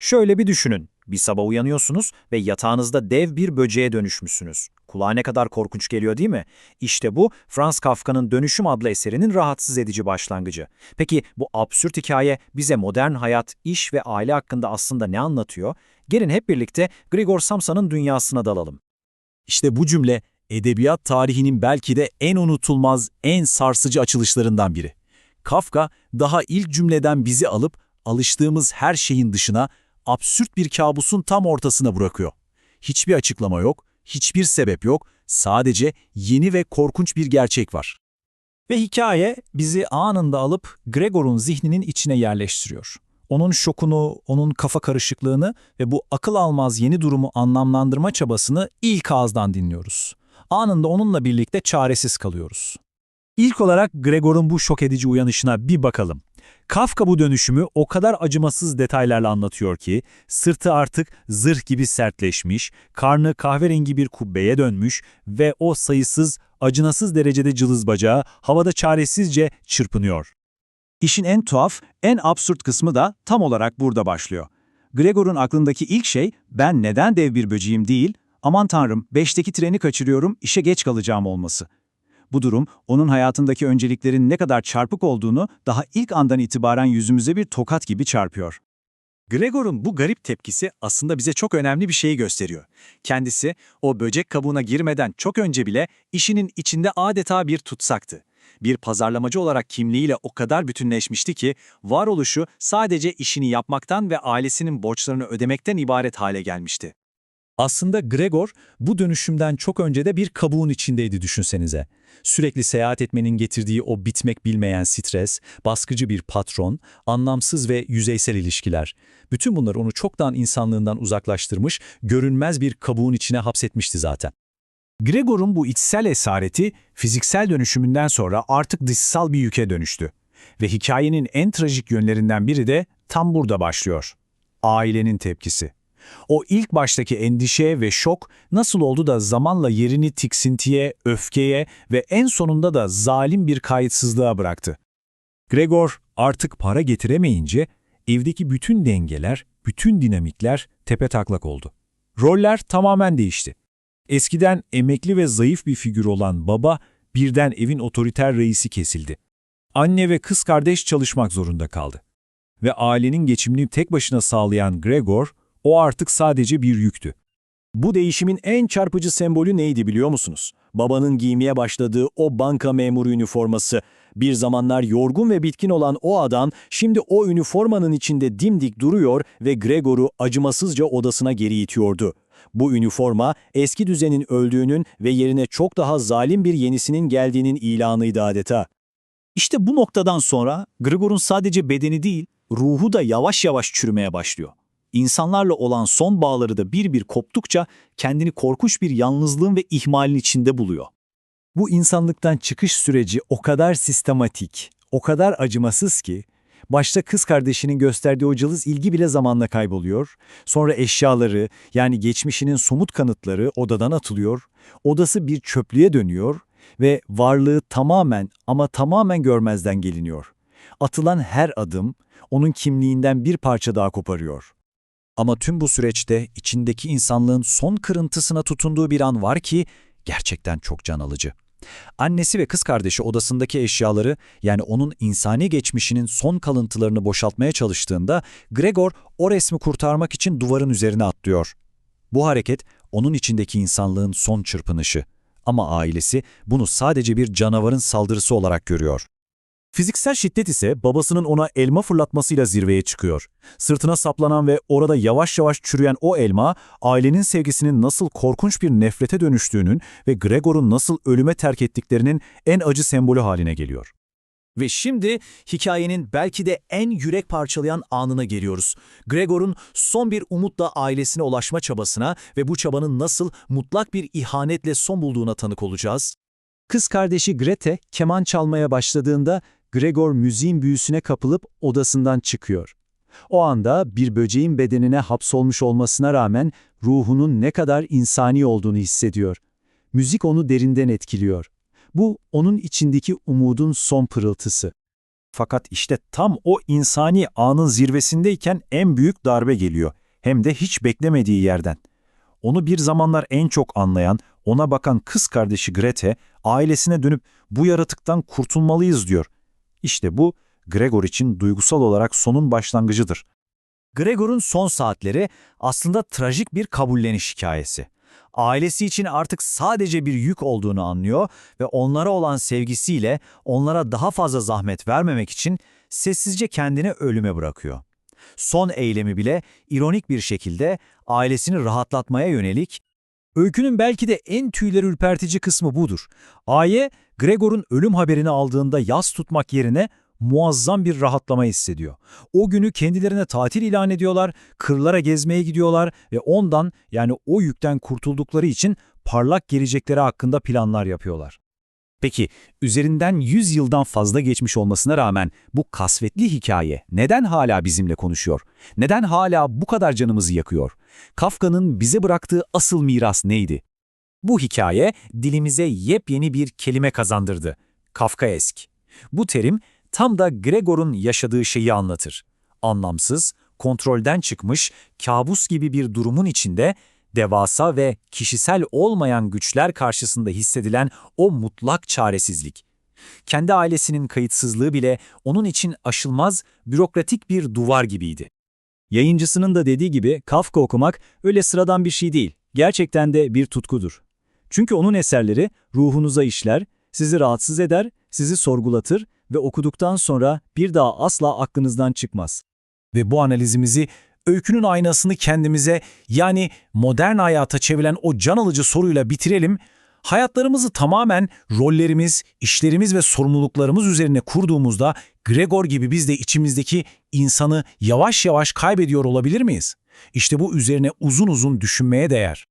Şöyle bir düşünün. Bir sabah uyanıyorsunuz ve yatağınızda dev bir böceğe dönüşmüşsünüz. Kulağa ne kadar korkunç geliyor değil mi? İşte bu Franz Kafka'nın Dönüşüm adlı eserinin rahatsız edici başlangıcı. Peki bu absürt hikaye bize modern hayat, iş ve aile hakkında aslında ne anlatıyor? Gelin hep birlikte Grigor Samsa'nın dünyasına dalalım. İşte bu cümle edebiyat tarihinin belki de en unutulmaz, en sarsıcı açılışlarından biri. Kafka daha ilk cümleden bizi alıp alıştığımız her şeyin dışına absürt bir kabusun tam ortasına bırakıyor. Hiçbir açıklama yok, hiçbir sebep yok, sadece yeni ve korkunç bir gerçek var. Ve hikaye bizi anında alıp Gregor'un zihninin içine yerleştiriyor. Onun şokunu, onun kafa karışıklığını ve bu akıl almaz yeni durumu anlamlandırma çabasını ilk ağızdan dinliyoruz. Anında onunla birlikte çaresiz kalıyoruz. İlk olarak Gregor'un bu şok edici uyanışına bir bakalım. Kafka bu dönüşümü o kadar acımasız detaylarla anlatıyor ki, sırtı artık zırh gibi sertleşmiş, karnı kahverengi bir kubbeye dönmüş ve o sayısız, acınasız derecede cılız bacağı havada çaresizce çırpınıyor. İşin en tuhaf, en absürt kısmı da tam olarak burada başlıyor. Gregor'un aklındaki ilk şey, ben neden dev bir böceğim değil, aman tanrım, beşteki treni kaçırıyorum, işe geç kalacağım olması. Bu durum, onun hayatındaki önceliklerin ne kadar çarpık olduğunu daha ilk andan itibaren yüzümüze bir tokat gibi çarpıyor. Gregor'un bu garip tepkisi aslında bize çok önemli bir şeyi gösteriyor. Kendisi o böcek kabuğuna girmeden çok önce bile işinin içinde adeta bir tutsaktı. Bir pazarlamacı olarak kimliğiyle o kadar bütünleşmişti ki varoluşu sadece işini yapmaktan ve ailesinin borçlarını ödemekten ibaret hale gelmişti. Aslında Gregor bu dönüşümden çok önce de bir kabuğun içindeydi düşünsenize. Sürekli seyahat etmenin getirdiği o bitmek bilmeyen stres, baskıcı bir patron, anlamsız ve yüzeysel ilişkiler. Bütün bunlar onu çoktan insanlığından uzaklaştırmış, görünmez bir kabuğun içine hapsetmişti zaten. Gregor'un bu içsel esareti, fiziksel dönüşümünden sonra artık dışsal bir yüke dönüştü. Ve hikayenin en trajik yönlerinden biri de tam burada başlıyor. Ailenin tepkisi. O ilk baştaki endişe ve şok nasıl oldu da zamanla yerini tiksintiye, öfkeye ve en sonunda da zalim bir kayıtsızlığa bıraktı. Gregor artık para getiremeyince evdeki bütün dengeler, bütün dinamikler tepetaklak oldu. Roller tamamen değişti. Eskiden emekli ve zayıf bir figür olan baba birden evin otoriter reisi kesildi. Anne ve kız kardeş çalışmak zorunda kaldı. Ve ailenin geçimini tek başına sağlayan Gregor, o artık sadece bir yüktü. Bu değişimin en çarpıcı sembolü neydi biliyor musunuz? Babanın giymeye başladığı o banka memuru üniforması. Bir zamanlar yorgun ve bitkin olan o adam şimdi o üniformanın içinde dimdik duruyor ve Gregor'u acımasızca odasına geri itiyordu. Bu üniforma eski düzenin öldüğünün ve yerine çok daha zalim bir yenisinin geldiğinin ilanıydı adeta. İşte bu noktadan sonra Gregor'un sadece bedeni değil, ruhu da yavaş yavaş çürümeye başlıyor. İnsanlarla olan son bağları da bir bir koptukça kendini korkunç bir yalnızlığın ve ihmalin içinde buluyor. Bu insanlıktan çıkış süreci o kadar sistematik, o kadar acımasız ki, başta kız kardeşinin gösterdiği o cılız ilgi bile zamanla kayboluyor, sonra eşyaları yani geçmişinin somut kanıtları odadan atılıyor, odası bir çöplüğe dönüyor ve varlığı tamamen ama tamamen görmezden geliniyor. Atılan her adım onun kimliğinden bir parça daha koparıyor. Ama tüm bu süreçte içindeki insanlığın son kırıntısına tutunduğu bir an var ki gerçekten çok can alıcı. Annesi ve kız kardeşi odasındaki eşyaları yani onun insani geçmişinin son kalıntılarını boşaltmaya çalıştığında Gregor o resmi kurtarmak için duvarın üzerine atlıyor. Bu hareket onun içindeki insanlığın son çırpınışı. Ama ailesi bunu sadece bir canavarın saldırısı olarak görüyor. Fiziksel şiddet ise babasının ona elma fırlatmasıyla zirveye çıkıyor. Sırtına saplanan ve orada yavaş yavaş çürüyen o elma, ailenin sevgisinin nasıl korkunç bir nefrete dönüştüğünün ve Gregor'un nasıl ölüme terk ettiklerinin en acı sembolü haline geliyor. Ve şimdi hikayenin belki de en yürek parçalayan anına geliyoruz. Gregor'un son bir umutla ailesine ulaşma çabasına ve bu çabanın nasıl mutlak bir ihanetle son bulduğuna tanık olacağız. Kız kardeşi Grete keman çalmaya başladığında Gregor müziğin büyüsüne kapılıp odasından çıkıyor. O anda bir böceğin bedenine hapsolmuş olmasına rağmen ruhunun ne kadar insani olduğunu hissediyor. Müzik onu derinden etkiliyor. Bu onun içindeki umudun son pırıltısı. Fakat işte tam o insani anın zirvesindeyken en büyük darbe geliyor. Hem de hiç beklemediği yerden. Onu bir zamanlar en çok anlayan, ona bakan kız kardeşi Grete, ailesine dönüp bu yaratıktan kurtulmalıyız diyor. İşte bu, Gregor için duygusal olarak sonun başlangıcıdır. Gregor'un son saatleri aslında trajik bir kabulleniş hikayesi. Ailesi için artık sadece bir yük olduğunu anlıyor ve onlara olan sevgisiyle onlara daha fazla zahmet vermemek için sessizce kendini ölüme bırakıyor. Son eylemi bile ironik bir şekilde ailesini rahatlatmaya yönelik Öykünün belki de en tüyleri ürpertici kısmı budur. Aye, Gregor'un ölüm haberini aldığında yas tutmak yerine muazzam bir rahatlama hissediyor. O günü kendilerine tatil ilan ediyorlar, kırlara gezmeye gidiyorlar ve ondan yani o yükten kurtuldukları için parlak gelecekleri hakkında planlar yapıyorlar. Peki, üzerinden 100 yıldan fazla geçmiş olmasına rağmen bu kasvetli hikaye neden hala bizimle konuşuyor? Neden hala bu kadar canımızı yakıyor? Kafka'nın bize bıraktığı asıl miras neydi? Bu hikaye dilimize yepyeni bir kelime kazandırdı. Kafkaesk. Bu terim tam da Gregor'un yaşadığı şeyi anlatır. Anlamsız, kontrolden çıkmış, kabus gibi bir durumun içinde devasa ve kişisel olmayan güçler karşısında hissedilen o mutlak çaresizlik. Kendi ailesinin kayıtsızlığı bile onun için aşılmaz, bürokratik bir duvar gibiydi. Yayıncısının da dediği gibi Kafka okumak öyle sıradan bir şey değil. Gerçekten de bir tutkudur. Çünkü onun eserleri ruhunuza işler, sizi rahatsız eder, sizi sorgulatır ve okuduktan sonra bir daha asla aklınızdan çıkmaz. Ve bu analizimizi öykünün aynasını kendimize yani modern hayata çeviren o can alıcı soruyla bitirelim. Hayatlarımızı tamamen rollerimiz, işlerimiz ve sorumluluklarımız üzerine kurduğumuzda Gregor gibi biz de içimizdeki insanı yavaş yavaş kaybediyor olabilir miyiz? İşte bu üzerine uzun uzun düşünmeye değer.